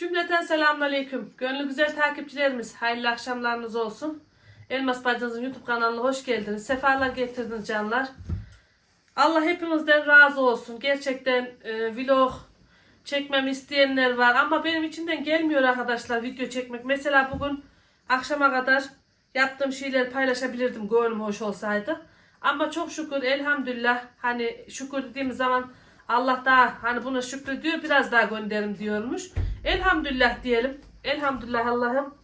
Cümleten selamünaleyküm. Gönlü güzel takipçilerimiz, hayırlı akşamlarınız olsun. Elmas Bacınızın YouTube kanalına hoş geldiniz. Sefalar getirdiniz canlar. Allah hepimizden razı olsun. Gerçekten e, vlog çekmemi isteyenler var ama benim içimden gelmiyor arkadaşlar video çekmek. Mesela bugün akşama kadar yaptığım şeyleri paylaşabilirdim gönlüm hoş olsaydı. Ama çok şükür elhamdülillah hani şükür dediğimiz zaman Allah daha hani buna şükrediyor biraz daha gönderim diyormuş. Elhamdülillah diyelim. Elhamdülillah Allah'ım.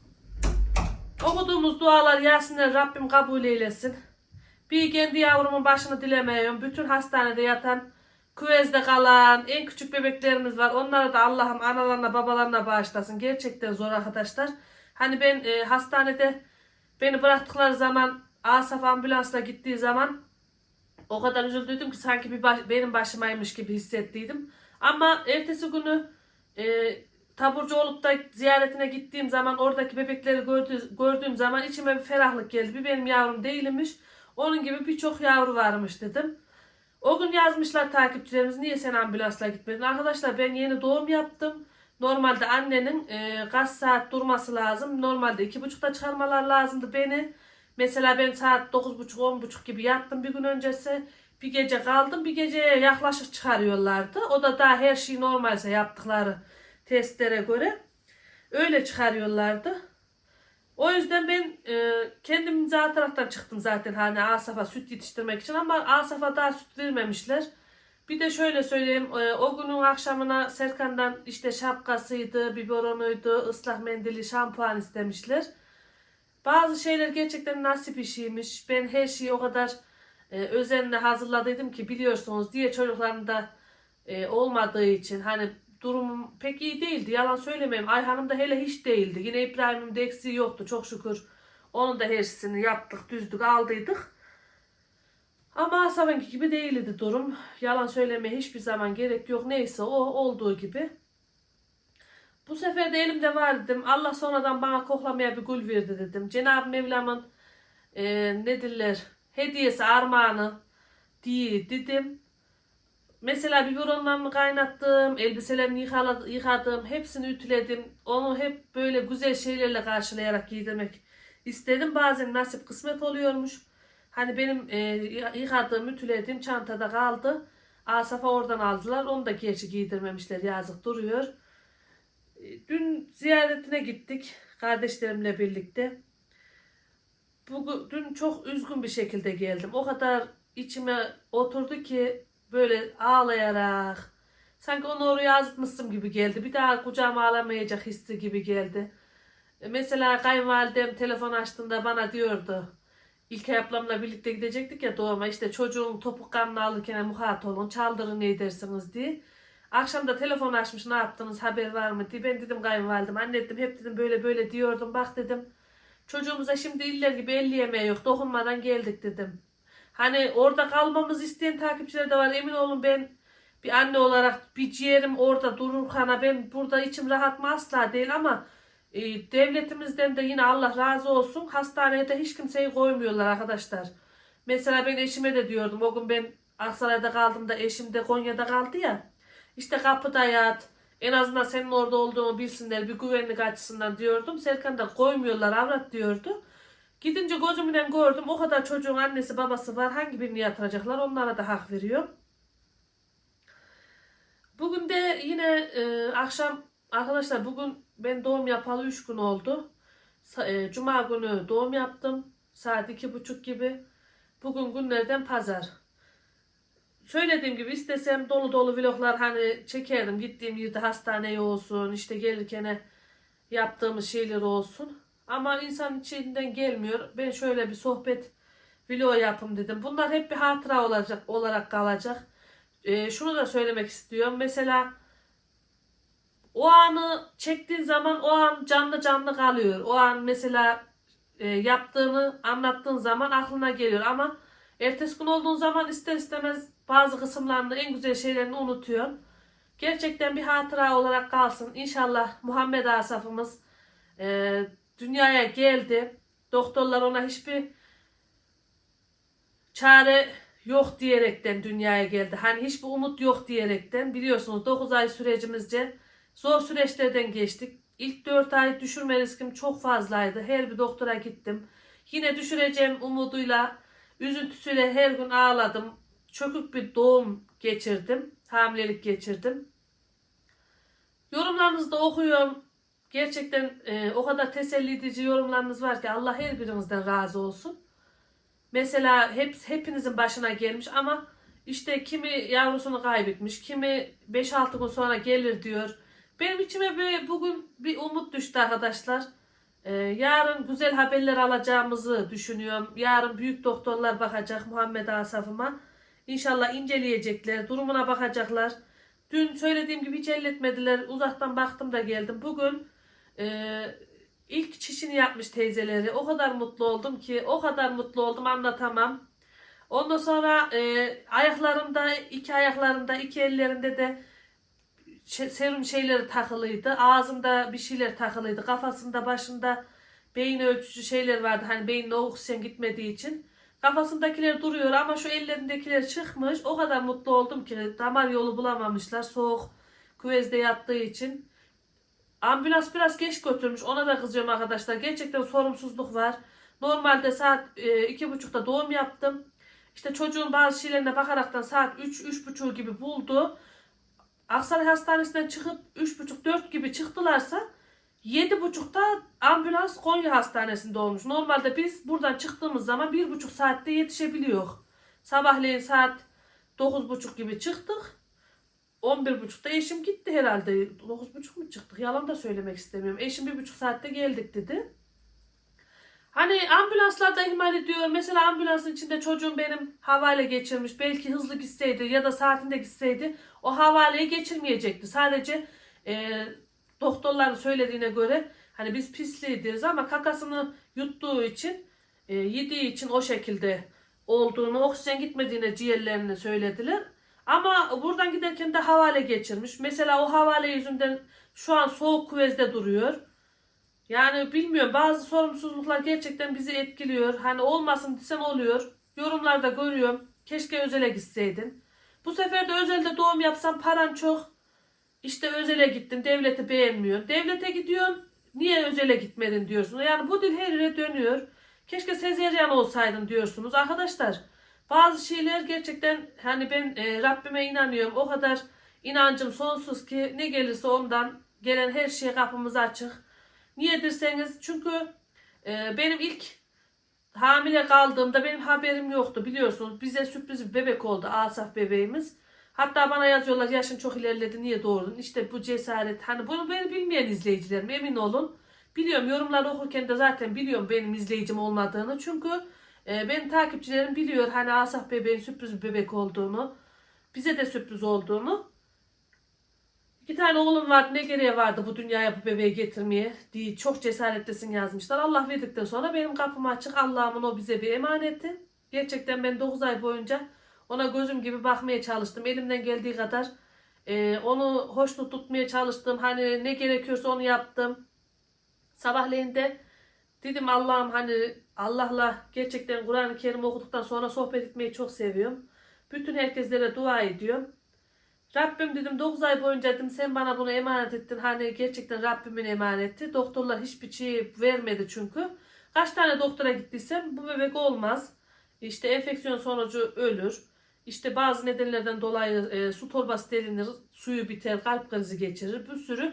Okuduğumuz dualar Yasin'ler Rabbim kabul eylesin. Bir kendi yavrumun başını dilemiyorum. Bütün hastanede yatan, küvezde kalan, en küçük bebeklerimiz var. Onlara da Allah'ım analarına babalarına bağışlasın. Gerçekten zor arkadaşlar. Hani ben e, hastanede beni bıraktıkları zaman Asaf ambulansla gittiği zaman o kadar üzüldüydüm ki sanki bir baş- benim başımaymış gibi hissettiydim. Ama ertesi günü e, taburcu olup da ziyaretine gittiğim zaman oradaki bebekleri gördü- gördüğüm zaman içime bir ferahlık geldi. Bir benim yavrum değilmiş. Onun gibi birçok yavru varmış dedim. O gün yazmışlar takipçilerimiz niye sen ambulansla gitmedin? Arkadaşlar ben yeni doğum yaptım. Normalde annenin e, kaç saat durması lazım. Normalde iki buçukta çıkarmalar lazımdı beni. Mesela ben saat dokuz buçuk on buçuk gibi yattım bir gün öncesi. Bir gece kaldım. Bir geceye yaklaşık çıkarıyorlardı. O da daha her şey normalse yaptıkları testlere göre. Öyle çıkarıyorlardı. O yüzden ben e, kendim imza ataraktan çıktım zaten hani Asaf'a süt yetiştirmek için ama Asaf'a daha süt vermemişler. Bir de şöyle söyleyeyim e, o günün akşamına Serkan'dan işte şapkasıydı, biberonuydu, ıslak mendili, şampuan istemişler. Bazı şeyler gerçekten nasip işiymiş. Ben her şeyi o kadar e, özenle hazırladıydım ki biliyorsunuz diye çocukların da e, olmadığı için hani durumum pek iyi değildi. Yalan söylemeyeyim. Ayhan'ım da hele hiç değildi. Yine İbrahim'in de eksiği yoktu çok şükür. Onun da her şeyini yaptık, düzdük, aldıydık. Ama Asaf'ınki gibi değildi durum. Yalan söylemeye hiçbir zaman gerek yok. Neyse o olduğu gibi. Bu sefer de elimde var dedim. Allah sonradan bana koklamaya bir gül verdi dedim. Cenab-ı Mevlam'ın e, ne diller hediyesi armağanı diye dedim. Mesela biberonlarını kaynattım, elbiselerini yıkala- yıkadım, hepsini ütüledim. Onu hep böyle güzel şeylerle karşılayarak giydirmek istedim. Bazen nasip kısmet oluyormuş. Hani benim e, yıkadığım, ütülediğim çantada kaldı. Asaf'a oradan aldılar. Onu da gerçi giydirmemişler. Yazık duruyor. Dün ziyaretine gittik kardeşlerimle birlikte. Bugün dün çok üzgün bir şekilde geldim. O kadar içime oturdu ki böyle ağlayarak sanki onu oraya azıtmışım gibi geldi. Bir daha kucağıma alamayacak hissi gibi geldi. E, Mesela kayınvalidem telefon açtığında bana diyordu. İlkay ablamla birlikte gidecektik ya doğuma işte çocuğun topuk kanını alırken muhat olun çaldırın ne edersiniz diye. Akşam da telefon açmış ne yaptınız haber var mı diye. Ben dedim kayınvalidem anne dedim hep dedim böyle böyle diyordum bak dedim. Çocuğumuza şimdi iller gibi elli yemeği yok dokunmadan geldik dedim. Hani orada kalmamızı isteyen takipçiler de var emin olun ben bir anne olarak bir ciğerim orada dururken ben burada içim rahat mı asla değil ama e, devletimizden de yine Allah razı olsun hastaneye de hiç kimseyi koymuyorlar arkadaşlar. Mesela ben eşime de diyordum o gün ben Aksaray'da kaldım da eşim de Konya'da kaldı ya. İşte kapıda yat. En azından senin orada olduğunu bilsinler bir güvenlik açısından diyordum. Serkan da koymuyorlar avrat diyordu. Gidince gözümden gördüm o kadar çocuğun annesi babası var hangi birini yatıracaklar onlara da hak veriyor. Bugün de yine e, akşam arkadaşlar bugün ben doğum yapalı 3 gün oldu. E, Cuma günü doğum yaptım saat iki buçuk gibi. Bugün günlerden pazar. Söylediğim gibi istesem dolu dolu vloglar hani çekerdim. Gittiğim yerde hastaneye olsun işte gelirken yaptığımız şeyler olsun. Ama insan içinden gelmiyor. Ben şöyle bir sohbet vlog yapım dedim. Bunlar hep bir hatıra olacak olarak kalacak. Ee, şunu da söylemek istiyorum. Mesela o anı çektiğin zaman o an canlı canlı kalıyor. O an mesela e, yaptığını anlattığın zaman aklına geliyor ama ertesi gün olduğun zaman ister istemez bazı kısımlarını en güzel şeylerini unutuyorsun. Gerçekten bir hatıra olarak kalsın. İnşallah Muhammed Asaf'ımız e, dünyaya geldi. Doktorlar ona hiçbir çare yok diyerekten dünyaya geldi. Hani hiçbir umut yok diyerekten biliyorsunuz 9 ay sürecimizce Zor süreçlerden geçtik. İlk 4 ay düşürme riskim çok fazlaydı. Her bir doktora gittim. Yine düşüreceğim umuduyla, üzüntüsüyle her gün ağladım. Çökük bir doğum geçirdim. Hamilelik geçirdim. Yorumlarınızı da okuyorum. Gerçekten e, o kadar teselli edici yorumlarınız var ki Allah her birinizden razı olsun. Mesela hep, hepinizin başına gelmiş ama işte kimi yavrusunu kaybetmiş, kimi 5-6 gün sonra gelir diyor. Benim içime bir, bugün bir umut düştü arkadaşlar. Ee, yarın güzel haberler alacağımızı düşünüyorum. Yarın büyük doktorlar bakacak Muhammed Asaf'ıma. İnşallah inceleyecekler, durumuna bakacaklar. Dün söylediğim gibi hiç elletmediler. Uzaktan baktım da geldim. Bugün e, ilk çişini yapmış teyzeleri. O kadar mutlu oldum ki, o kadar mutlu oldum anlatamam. Ondan sonra e, ayaklarında, iki ayaklarında, iki ellerinde de şey- serum şeyleri takılıydı. Ağzında bir şeyler takılıydı. Kafasında, başında beyin ölçücü şeyler vardı. Hani beynine oksijen gitmediği için. Kafasındakiler duruyor ama şu ellerindekiler çıkmış. O kadar mutlu oldum ki damar yolu bulamamışlar. Soğuk küvezde yattığı için. Ambulans biraz geç götürmüş. Ona da kızıyorum arkadaşlar. Gerçekten sorumsuzluk var. Normalde saat e, iki buçukta doğum yaptım. İşte çocuğun bazı şeylerine bakaraktan saat 3 üç buçuğu gibi buldu. Aksaray Hastanesi'nden çıkıp üç buçuk dört gibi çıktılarsa yedi buçukta ambulans Konya Hastanesi'nde olmuş. Normalde biz buradan çıktığımız zaman bir buçuk saatte yetişebiliyor. Sabahleyin saat dokuz buçuk gibi çıktık. 11.30'da eşim gitti herhalde. 9.30 mu çıktık? Yalan da söylemek istemiyorum. Eşim bir buçuk saatte geldik dedi. Hani ambulanslarda ihmal ediyor. Mesela ambulansın içinde çocuğum benim havale geçirmiş. Belki hızlı gitseydi ya da saatinde gitseydi o havaleyi geçirmeyecekti. Sadece e, doktorların söylediğine göre hani biz pisliği ama kakasını yuttuğu için e, yediği için o şekilde olduğunu, oksijen gitmediğine ciğerlerini söylediler. Ama buradan giderken de havale geçirmiş. Mesela o havale yüzünden şu an soğuk küvezde duruyor. Yani bilmiyorum bazı sorumsuzluklar gerçekten bizi etkiliyor. Hani olmasın desen oluyor. Yorumlarda görüyorum. Keşke özele gitseydin. Bu sefer de özelde doğum yapsam paran çok. İşte özele gittin devleti beğenmiyor. Devlete gidiyorsun niye özele gitmedin diyorsun. Yani bu dil her yere dönüyor. Keşke sezeryan olsaydın diyorsunuz. Arkadaşlar bazı şeyler gerçekten hani ben e, Rabbime inanıyorum. O kadar inancım sonsuz ki ne gelirse ondan gelen her şeye kapımız açık. Niye derseniz çünkü e, benim ilk hamile kaldığımda benim haberim yoktu biliyorsunuz. Bize sürpriz bir bebek oldu Asaf bebeğimiz. Hatta bana yazıyorlar yaşın çok ilerledi niye doğurdun? İşte bu cesaret. Hani bunu beni bilmeyen izleyicilerim emin olun. Biliyorum yorumları okurken de zaten biliyorum benim izleyicim olmadığını. Çünkü e, benim takipçilerim biliyor hani Asaf bebeğin sürpriz bir bebek olduğunu. Bize de sürpriz olduğunu. İki tane oğlum vardı ne gereği vardı bu dünyaya bu bebeği getirmeye diye çok cesaretlisin yazmışlar. Allah verdikten sonra benim kapım açık Allah'ımın o bize bir emaneti. Gerçekten ben 9 ay boyunca ona gözüm gibi bakmaya çalıştım. Elimden geldiği kadar e, onu hoşnut tutmaya çalıştım. Hani ne gerekiyorsa onu yaptım. Sabahleyin de dedim Allah'ım hani Allah'la gerçekten Kur'an-ı Kerim okuduktan sonra sohbet etmeyi çok seviyorum. Bütün herkeslere dua ediyorum. Rabbim dedim 9 ay boyunca dedim sen bana bunu emanet ettin. Hani gerçekten Rabbimin emaneti. Doktorlar hiçbir şey vermedi çünkü. Kaç tane doktora gittiysem bu bebek olmaz. İşte enfeksiyon sonucu ölür. İşte bazı nedenlerden dolayı e, su torbası delinir, suyu biter, kalp krizi geçirir. Bir sürü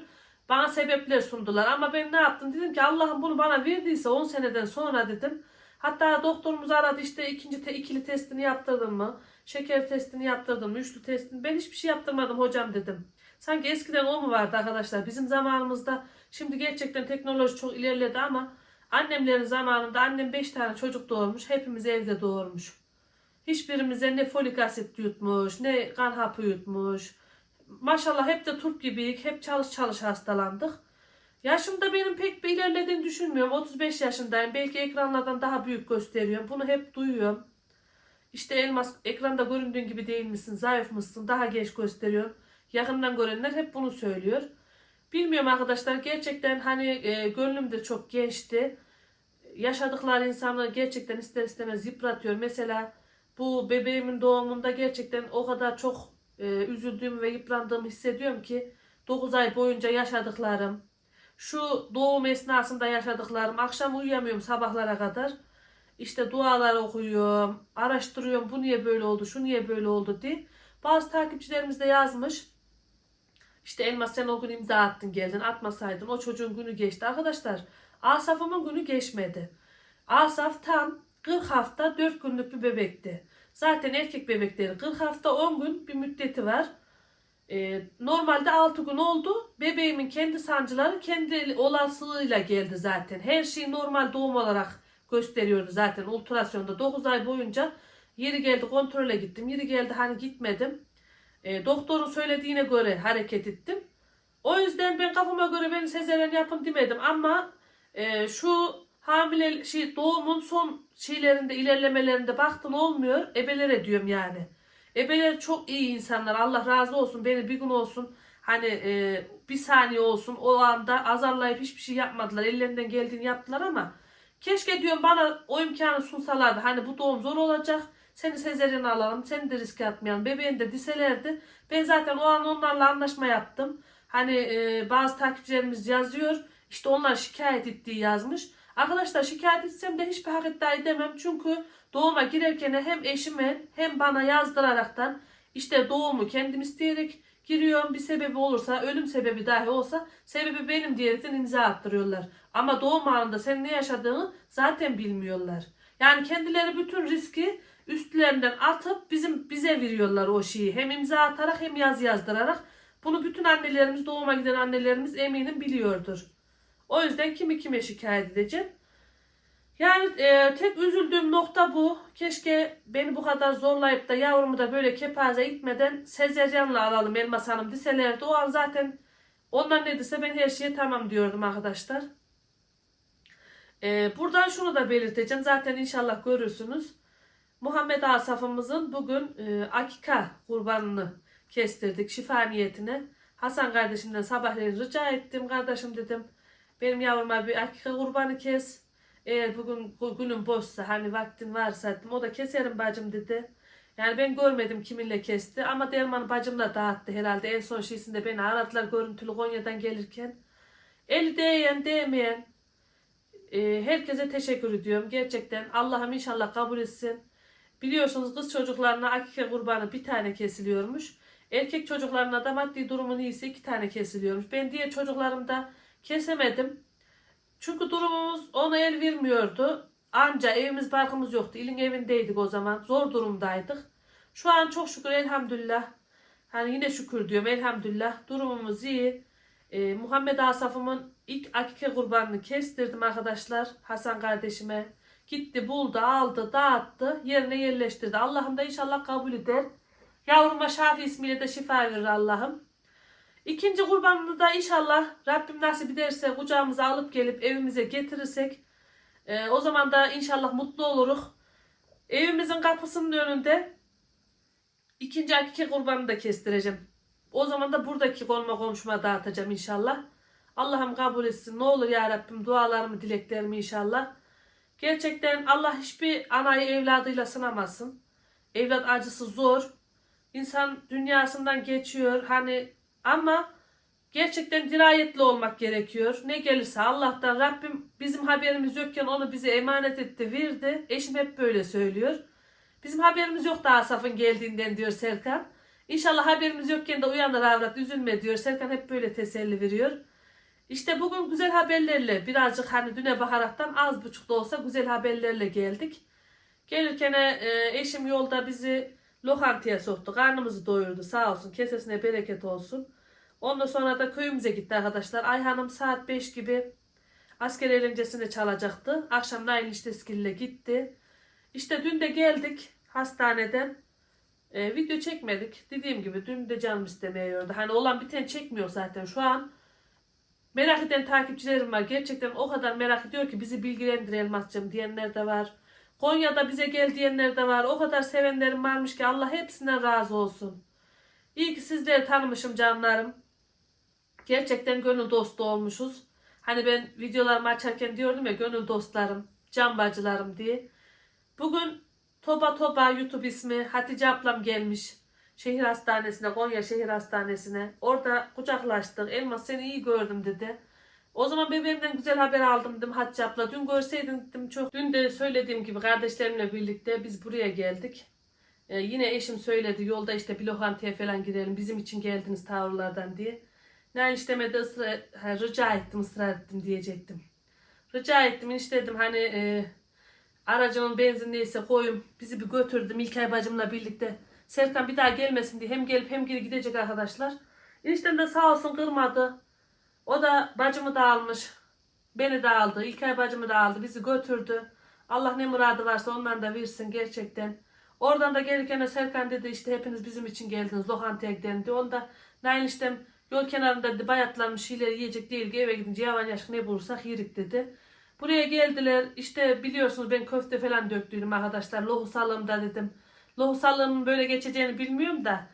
bana sebepler sundular. Ama ben ne yaptım? Dedim ki Allah'ım bunu bana verdiyse 10 seneden sonra dedim. Hatta doktorumuz aradı işte ikinci te, ikili testini yaptırdın mı? Şeker testini yaptırdım? Üçlü testini. Ben hiçbir şey yaptırmadım hocam dedim. Sanki eskiden o mu vardı arkadaşlar? Bizim zamanımızda şimdi gerçekten teknoloji çok ilerledi ama annemlerin zamanında annem 5 tane çocuk doğurmuş. Hepimiz evde doğurmuş. Hiçbirimize ne folik asit yutmuş, ne kan hapı yutmuş. Maşallah hep de turp gibiyik. Hep çalış çalış hastalandık. Yaşımda benim pek bir ilerlediğini düşünmüyorum. 35 yaşındayım. Belki ekranlardan daha büyük gösteriyorum. Bunu hep duyuyorum. İşte elmas ekranda göründüğün gibi değil misin? Zayıf mısın? Daha genç gösteriyorsun. Yakından görenler hep bunu söylüyor. Bilmiyorum arkadaşlar gerçekten hani e, gönlüm de çok gençti. Yaşadıkları insanı gerçekten ister istemez yıpratıyor. Mesela bu bebeğimin doğumunda gerçekten o kadar çok e, üzüldüğümü ve yıprandığımı hissediyorum ki 9 ay boyunca yaşadıklarım, şu doğum esnasında yaşadıklarım, akşam uyuyamıyorum sabahlara kadar. İşte dualar okuyorum, araştırıyorum bu niye böyle oldu, şu niye böyle oldu diye. Bazı takipçilerimiz de yazmış. İşte Elmas sen o gün imza attın geldin atmasaydın o çocuğun günü geçti. Arkadaşlar Asaf'ımın günü geçmedi. Asaf tam 40 hafta 4 günlük bir bebekti. Zaten erkek bebekleri 40 hafta 10 gün bir müddeti var. Ee, normalde 6 gün oldu. Bebeğimin kendi sancıları kendi olasılığıyla geldi zaten. Her şey normal doğum olarak gösteriyordu zaten ultrasyonda. 9 ay boyunca yeri geldi kontrole gittim. Yeri geldi hani gitmedim. Ee, doktorun söylediğine göre hareket ettim. O yüzden ben kafama göre beni sezaryen yapın demedim ama e, şu hamile şey doğumun son şeylerinde ilerlemelerinde baktım olmuyor. Ebelere diyorum yani. Ebeler çok iyi insanlar. Allah razı olsun. Beni bir gün olsun hani e, bir saniye olsun o anda azarlayıp hiçbir şey yapmadılar. Ellerinden geldiğini yaptılar ama keşke diyorum bana o imkanı sunsalardı. Hani bu doğum zor olacak. Seni sezeryen alalım. Seni de riske atmayalım. Bebeğini de diselerdi. Ben zaten o an onlarla anlaşma yaptım. Hani e, bazı takipçilerimiz yazıyor. İşte onlar şikayet ettiği yazmış. Arkadaşlar şikayet etsem de hiçbir hak iddia edemem. Çünkü doğuma girerken hem eşime hem bana yazdıraraktan işte doğumu kendim isteyerek giriyorum. Bir sebebi olursa ölüm sebebi dahi olsa sebebi benim diyerekten imza attırıyorlar. Ama doğum anında sen ne yaşadığını zaten bilmiyorlar. Yani kendileri bütün riski üstlerinden atıp bizim bize veriyorlar o şeyi. Hem imza atarak hem yaz yazdırarak. Bunu bütün annelerimiz, doğuma giden annelerimiz eminim biliyordur. O yüzden kimi kime şikayet edeceğim. Yani e, tek üzüldüğüm nokta bu. Keşke beni bu kadar zorlayıp da yavrumu da böyle kepaze itmeden sezeryanla alalım Elmas Hanım deselerdi. O an zaten onlar ne dese ben her şeye tamam diyordum arkadaşlar. E, buradan şunu da belirteceğim. Zaten inşallah görürsünüz. Muhammed Asaf'ımızın bugün e, akika kurbanını kestirdik şifa niyetine. Hasan kardeşimden sabahleyin rica ettim. Kardeşim dedim benim yavruma bir akika kurbanı kes. Eğer bugün bu günün boşsa hani vaktin varsa dedim. O da keserim bacım dedi. Yani ben görmedim kiminle kesti ama Derman bacımla dağıttı herhalde. En son şeysinde beni aradılar görüntülü Konya'dan gelirken. Eli değen değmeyen e, herkese teşekkür ediyorum. Gerçekten Allah'ım inşallah kabul etsin. Biliyorsunuz kız çocuklarına akike kurbanı bir tane kesiliyormuş. Erkek çocuklarına da maddi durumun iyiyse iki tane kesiliyormuş. Ben diğer çocuklarımda kesemedim. Çünkü durumumuz ona el vermiyordu. Anca evimiz barkımız yoktu. İlin evindeydik o zaman. Zor durumdaydık. Şu an çok şükür elhamdülillah. Hani yine şükür diyorum elhamdülillah. Durumumuz iyi. Ee, Muhammed Asaf'ımın ilk akike kurbanını kestirdim arkadaşlar. Hasan kardeşime. Gitti buldu aldı dağıttı. Yerine yerleştirdi. Allah'ım da inşallah kabul eder. Yavruma Şafi ismiyle de şifa verir Allah'ım. İkinci kurbanını da inşallah Rabbim nasip ederse kucağımıza alıp gelip evimize getirirsek e, o zaman da inşallah mutlu oluruz. Evimizin kapısının önünde ikinci akike kurbanını da kestireceğim. O zaman da buradaki konuma komşuma dağıtacağım inşallah. Allah'ım kabul etsin. Ne olur ya Rabbim dualarımı dileklerimi inşallah. Gerçekten Allah hiçbir anayı evladıyla sınamasın. Evlat acısı zor. İnsan dünyasından geçiyor. Hani ama gerçekten dirayetli olmak gerekiyor. Ne gelirse Allah'tan Rabbim bizim haberimiz yokken onu bize emanet etti, verdi. Eşim hep böyle söylüyor. Bizim haberimiz yok daha Asaf'ın geldiğinden diyor Serkan. İnşallah haberimiz yokken de uyanır avrat üzülme diyor. Serkan hep böyle teselli veriyor. İşte bugün güzel haberlerle birazcık hani düne bakaraktan az buçuk da olsa güzel haberlerle geldik. Gelirken e, eşim yolda bizi lokantaya soktu. Karnımızı doyurdu sağ olsun. Kesesine bereket olsun. Ondan sonra da köyümüze gitti arkadaşlar. Ayhan'ım saat 5 gibi asker eğlencesini çalacaktı. Akşam Nail İşteskil'le gitti. İşte dün de geldik hastaneden. E, video çekmedik. Dediğim gibi dün de canım istemiyordu. Hani olan biten çekmiyor zaten şu an. Merak eden takipçilerim var. Gerçekten o kadar merak ediyor ki bizi bilgilendir Elmascığım diyenler de var. Konya'da bize gel diyenler de var. O kadar sevenlerim varmış ki Allah hepsinden razı olsun. İyi ki sizleri tanımışım canlarım. Gerçekten gönül dostu olmuşuz. Hani ben videolarımı açarken diyordum ya gönül dostlarım, can bacılarım diye. Bugün Toba Toba YouTube ismi Hatice ablam gelmiş. Şehir hastanesine, Konya Şehir Hastanesi'ne. Orada kucaklaştık. Elmas seni iyi gördüm dedi. O zaman bebeğimden güzel haber aldım dedim Hatice abla. Dün görseydin dedim çok. Dün de söylediğim gibi kardeşlerimle birlikte biz buraya geldik. Ee, yine eşim söyledi yolda işte bir lokantaya falan girelim. Bizim için geldiniz tavırlardan diye. Nail istemedi ısrar, ha, rica ettim ısrar ettim diyecektim. Rica ettim işte dedim hani e, aracımın benzin neyse koyun bizi bir götürdüm İlkay bacımla birlikte. Serkan bir daha gelmesin diye hem gelip hem geri gidecek arkadaşlar. Eniştem de sağ olsun kırmadı. O da bacımı da almış. Beni de aldı. İlkay bacımı da aldı. Bizi götürdü. Allah ne muradı varsa ondan da versin gerçekten. Oradan da gelirken Serkan dedi işte hepiniz bizim için geldiniz. Lokantaya gidelim dedi. Onda Nail işte yol kenarında dedi bayatlanmış şeyler yiyecek değil ki eve gidince yavan yaşık ne bulursak yirik dedi. Buraya geldiler. İşte biliyorsunuz ben köfte falan döktüydüm arkadaşlar. Lohusalımda dedim. Lohusalımın böyle geçeceğini bilmiyorum da.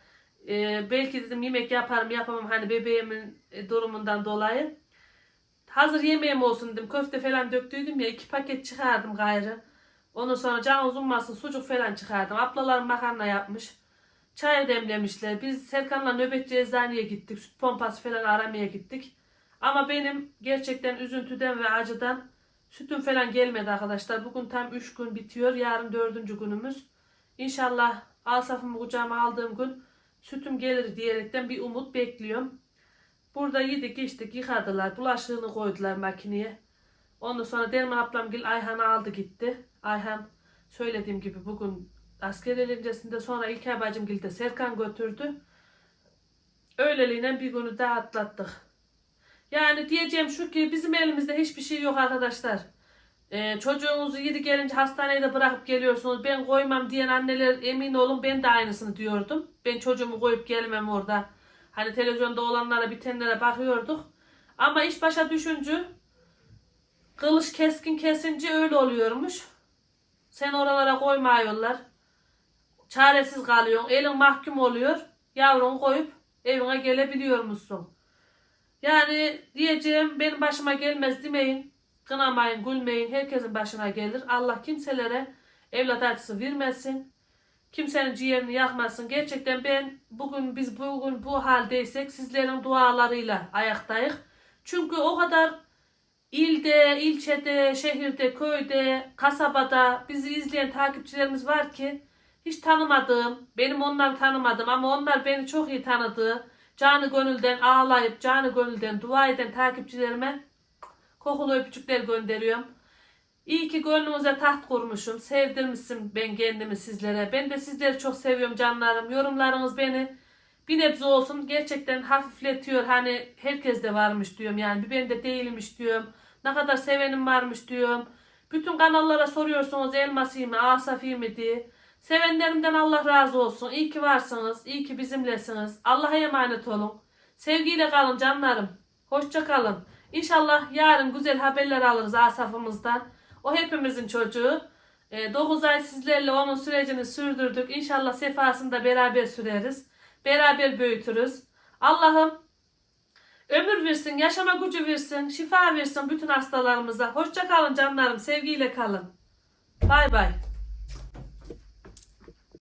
E, belki dedim yemek yaparım yapamam hani bebeğimin e, durumundan dolayı. Hazır yemeğim olsun dedim. Köfte falan döktüydüm ya iki paket çıkardım gayrı. Ondan sonra can uzunmasın sucuk falan çıkardım. Ablalar makarna yapmış. Çay demlemişler. Biz Serkan'la nöbetçi eczaneye gittik. Süt pompası falan aramaya gittik. Ama benim gerçekten üzüntüden ve acıdan sütüm falan gelmedi arkadaşlar. Bugün tam 3 gün bitiyor. Yarın 4. günümüz. İnşallah Asaf'ımı kucağıma aldığım gün sütüm gelir diyerekten bir umut bekliyorum. Burada yedik içtik yıkadılar. Bulaşığını koydular makineye. Ondan sonra Derman ablam gel Ayhan'ı aldı gitti. Ayhan söylediğim gibi bugün asker eğlencesinde sonra İlkay bacım de Serkan götürdü. Öyleliğine bir günü daha atlattık. Yani diyeceğim şu ki bizim elimizde hiçbir şey yok arkadaşlar. Ee, çocuğunuzu yedi gelince hastaneye de bırakıp geliyorsunuz. Ben koymam diyen anneler emin olun ben de aynısını diyordum. Ben çocuğumu koyup gelmem orada. Hani televizyonda olanlara bitenlere bakıyorduk. Ama iş başa düşünce kılıç keskin kesince öyle oluyormuş. Sen oralara koymuyorlar. Çaresiz kalıyorsun. Elin mahkum oluyor. Yavrunu koyup evine gelebiliyor musun? Yani diyeceğim benim başıma gelmez demeyin. Kınamayın, gülmeyin. Herkesin başına gelir. Allah kimselere evlat acısı vermesin. Kimsenin ciğerini yakmasın. Gerçekten ben bugün biz bugün bu haldeysek sizlerin dualarıyla ayaktayız. Çünkü o kadar ilde, ilçede, şehirde, köyde, kasabada bizi izleyen takipçilerimiz var ki hiç tanımadığım, benim onları tanımadım ama onlar beni çok iyi tanıdığı, canı gönülden ağlayıp canı gönülden dua eden takipçilerime kokulu öpücükler gönderiyorum. İyi ki gönlünüze taht kurmuşum. Sevdirmişsin ben kendimi sizlere. Ben de sizleri çok seviyorum canlarım. Yorumlarınız beni bir nebze olsun gerçekten hafifletiyor. Hani herkes de varmış diyorum yani. Ben de değilmiş diyorum. Ne kadar sevenim varmış diyorum. Bütün kanallara soruyorsunuz elması mı, asafi mi diye. Sevenlerimden Allah razı olsun. İyi ki varsınız. İyi ki bizimlesiniz. Allah'a emanet olun. Sevgiyle kalın canlarım. Hoşça kalın. İnşallah yarın güzel haberler alırız Asaf'ımızdan. O hepimizin çocuğu. 9 ay sizlerle onun sürecini sürdürdük. İnşallah sefasını da beraber süreriz. Beraber büyütürüz. Allah'ım ömür versin, yaşama gücü versin, şifa versin bütün hastalarımıza. Hoşça kalın canlarım, sevgiyle kalın. Bay bay.